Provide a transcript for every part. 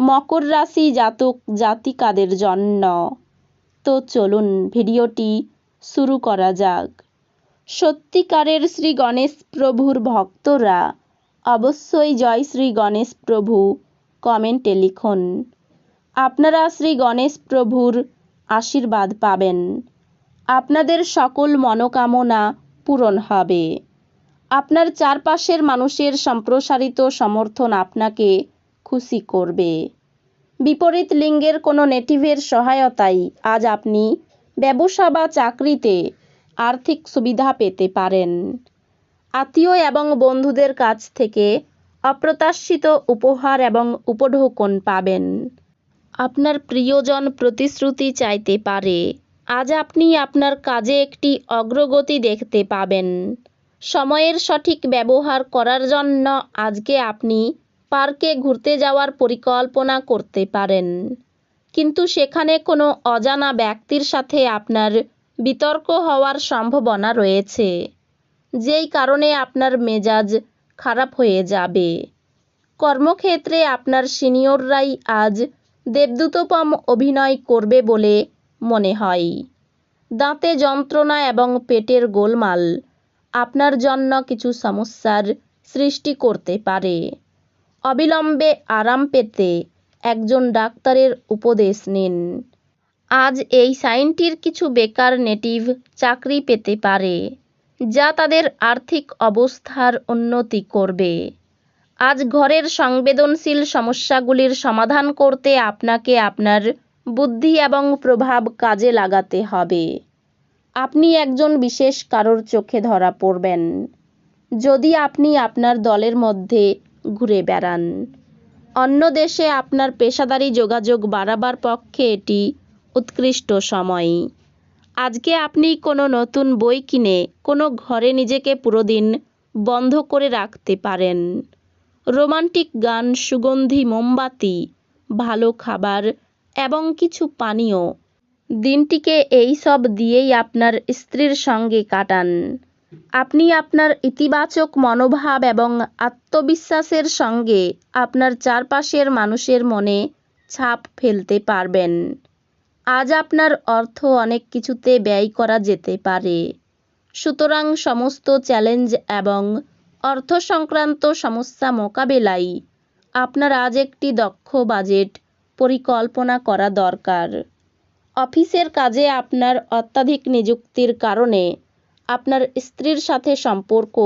মকর রাশি জাতক জাতিকাদের জন্য। তো চলুন ভিডিওটি শুরু করা যাক। সত্যিকারের শ্রী গণেশ প্রভুর ভক্তরা অবশ্যই জয় শ্রী গণেশ প্রভু কমেন্টে লিখুন। আপনারা শ্রী গণেশ প্রভুর আশীর্বাদ পাবেন। আপনাদের সকল মনোকামনা পূরণ হবে। আপনার চারপাশের মানুষের সম্প্রসারিত সমর্থন আপনাকে খুশি করবে। বিপরীত লিঙ্গের কোনো নেটিভের সহায়তায় আজ আপনি ব্যবসা বা চাকরিতে আর্থিক সুবিধা পেতে পারেন। আত্মীয় এবং বন্ধুদের কাছ থেকে অপ্রত্যাশিত উপহার এবং উপঢৌকন পাবেন। আপনার প্রিয়জন প্রতিশ্রুতি চাইতে পারে। আজ আপনি আপনার কাজে একটি অগ্রগতি দেখতে পাবেন। সময়ের সঠিক ব্যবহার করার জন্য আজকে আপনি পার্কে ঘুরতে যাওয়ার পরিকল্পনা করতে পারেন। কিন্তু সেখানে কোনো অজানা ব্যক্তির সাথে আপনার বিতর্ক হওয়ার সম্ভাবনা রয়েছে। যেই কারণে আপনার মেজাজ খারাপ হয়ে যাবে। কর্মক্ষেত্রে আপনার সিনিয়ররাই আজ দেবদূতপম অভিনয় করবে বলে মনে হয়। দাঁতে যন্ত্রণা এবং পেটের গোলমাল আপনার জন্য কিছু সমস্যার সৃষ্টি করতে পারে। অবিলম্বে আরাম পেতে একজন ডাক্তারের উপদেশ নিন। আজ এই সাইনটির কিছু বেকার নেটিভ চাকরি পেতে পারে, যা তাদের আর্থিক অবস্থার উন্নতি করবে। আজ ঘরের সংবেদনশীল সমস্যাগুলির সমাধান করতে আপনাকে আপনার বুদ্ধি এবং প্রভাব কাজে লাগাতে হবে। আপনি একজন বিশেষ কারোর চোখে ধরা পড়বেন। যদি আপনি আপনার দলের মধ্যে ঘুরে বেড়ান। অন্য দেশে আপনার পেশাদারি যোগাযোগ বাড়াবার পক্ষে এটি উৎকৃষ্ট সময়। আজকে আপনি কোনো নতুন বই কিনে কোনো ঘরে নিজেকে পুরোদিন বন্ধ করে রাখতে পারেন। রোমান্টিক গান, সুগন্ধি, মোমবাতি, ভালো খাবার এবং কিছু পানীয়। দিনটিকে এই সব দিয়েই আপনার স্ত্রীর সঙ্গে কাটান। আপনি আপনার ইতিবাচক মনোভাব এবং আত্মবিশ্বাসের সঙ্গে আপনার চারপাশের মানুষের মনে ছাপ ফেলতে পারবেন। আজ আপনার অর্থ অনেক কিছুতে ব্যয় করা যেতে পারে। সুতরাং সমস্ত চ্যালেঞ্জ এবং অর্থ সংক্রান্ত সমস্যা মোকাবেলায় আপনার আজ একটি দক্ষ বাজেট পরিকল্পনা করা দরকার। অফিসের কাজে আপনার অত্যাধিক নিযুক্তির কারণে আপনার স্ত্রীর সাথে সম্পর্ক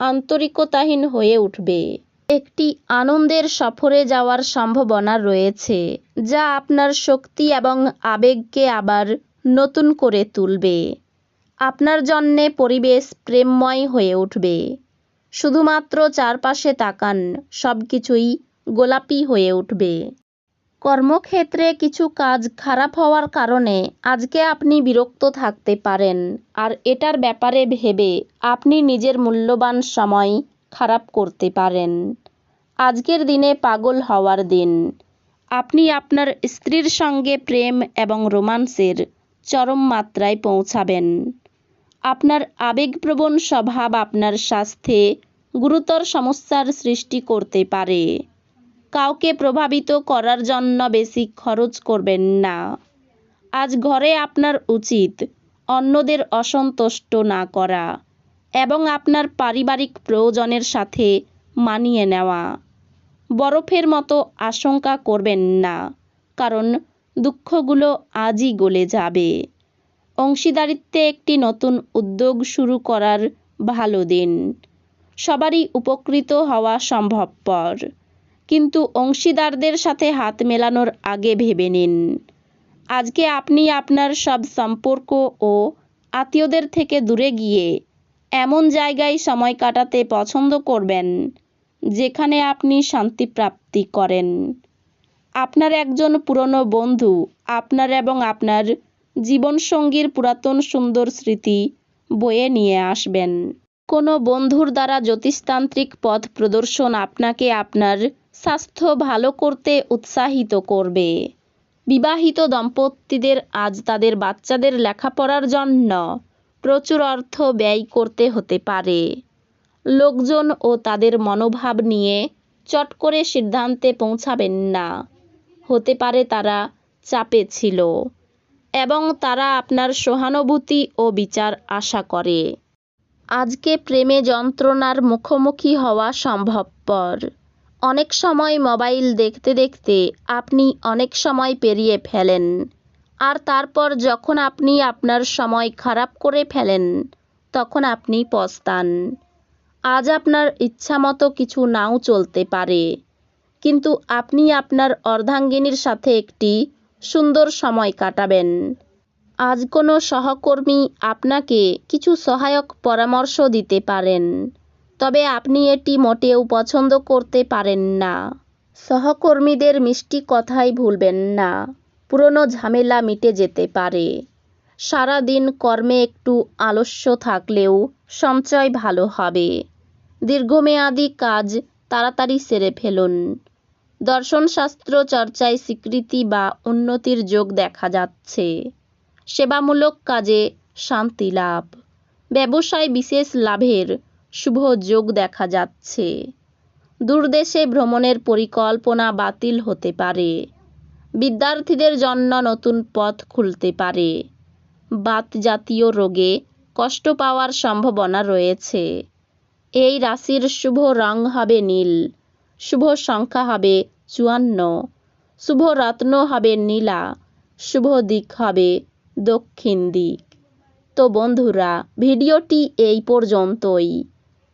আন্তরিকতাহীন হয়ে উঠবে। একটি আনন্দের সফরে যাওয়ার সম্ভাবনা রয়েছে, যা আপনার শক্তি এবং আবেগকে আবার নতুন করে তুলবে। আপনার জন্যে পরিবেশ প্রেমময় হয়ে উঠবে। শুধুমাত্র চারপাশে তাকান সব কিছুই গোলাপি হয়ে উঠবে। কর্মক্ষেত্রে কিছু কাজ খারাপ হওয়ার কারণে আজকে আপনি বিরক্ত থাকতে পারেন। আর এটার ব্যাপারে ভেবে আপনি নিজের মূল্যবান সময় খারাপ করতে পারেন। আজকের দিনে পাগল হওয়ার দিন। আপনি আপনার স্ত্রীর সঙ্গে প্রেম এবং রোমান্সের চরম মাত্রায় পৌঁছাবেন। আপনার আবেগপ্রবণ স্বভাব আপনার স্বাস্থ্যে গুরুতর সমস্যার সৃষ্টি করতে পারে। কাউকে প্রভাবিত করার জন্য বেশি খরচ করবেন না। আজ ঘরে আপনার উচিত অন্যদের অসন্তুষ্ট না করা এবং আপনার পারিবারিক প্রয়োজনের সাথে মানিয়ে নেওয়া। বরফের মতো আশঙ্কা করবেন না, কারণ দুঃখগুলো আজই গলে যাবে। অংশীদারিত্বে একটি নতুন উদ্যোগ শুরু করার ভালো দিন। সবারই উপকৃত হওয়া সম্ভবপর। কিন্তু অংশীদারদের সাথে হাত মেলানোর আগে ভেবে নিন। আজকে আপনি আপনার সব সম্পর্ক ও আত্মীয়দের থেকে দূরে গিয়ে এমন জায়গায় সময় কাটাতে পছন্দ করবেন, যেখানে আপনি শান্তি প্রাপ্তি করেন। আপনার একজন পুরনো বন্ধু, আপনার এবং আপনার জীবনসঙ্গীর পুরাতন সুন্দর স্মৃতি বয়ে নিয়ে আসবেন। কোনো বন্ধুর দ্বারা জ্যোতিষতান্ত্রিক পথ প্রদর্শন আপনাকে আপনার স্বাস্থ্য ভালো করতে উৎসাহিত করবে। বিবাহিত দম্পতিদের আজ তাদের বাচ্চাদের লেখাপড়ার জন্য প্রচুর অর্থ ব্যয় করতে হতে পারে। লোকজন ও তাদের মনোভাব নিয়ে চট করে সিদ্ধান্তে পৌঁছাবেন না। হতে পারে তারা চাপে ছিল এবং তারা আপনার সহানুভূতি ও বিচার আশা করে। আজকে প্রেমে যন্ত্রণার মুখোমুখি হওয়া সম্ভবপর। অনেক সময় মোবাইল দেখতে দেখতে আপনি অনেক সময় পেরিয়ে ফেলেন। আর তারপর যখন আপনি আপনার সময় খারাপ করে ফেলেন, তখন আপনি পস্তান। আজ আপনার ইচ্ছামতো কিছু নাও চলতে পারে। কিন্তু আপনি আপনার অর্ধাঙ্গিনীর সাথে একটি সুন্দর সময় কাটাবেন। আজ কোনো সহকর্মী আপনাকে কিছু সহায়ক পরামর্শ দিতে পারেন। তবে আপনি এটি মোটেও পছন্দ করতে পারেন না। সহকর্মীদের মিষ্টি কথাই ভুলবেন না। পুরনো ঝামেলা মিটে যেতে পারে। সারা দিন কর্মে একটু আলস্য থাকলেও সঞ্চয় ভালো হবে। দীর্ঘমেয়াদী কাজ তাড়াতাড়ি সেরে ফেলুন। দর্শনশাস্ত্র চর্চায় স্বীকৃতি বা উন্নতির যোগ দেখা যাচ্ছে। সেবামূলক কাজে শান্তি লাভ। ব্যবসায় বিশেষ লাভের শুভ যোগ দেখা যাচ্ছে। দূরদেশে ভ্রমণের পরিকল্পনা বাতিল হতে পারে। বিদ্যার্থীদের জন্য নতুন পথ খুলতে পারে। বাত জাতীয় রোগে কষ্ট পাওয়ার সম্ভাবনা রয়েছে। এই রাশির শুভ রং হবে নীল। শুভ সংখ্যা হবে চুয়ান্ন। শুভ রত্ন হবে নীলা। শুভ দিক হবে দক্ষিণ দিক। তো বন্ধুরা, ভিডিওটি এই পর্যন্তই।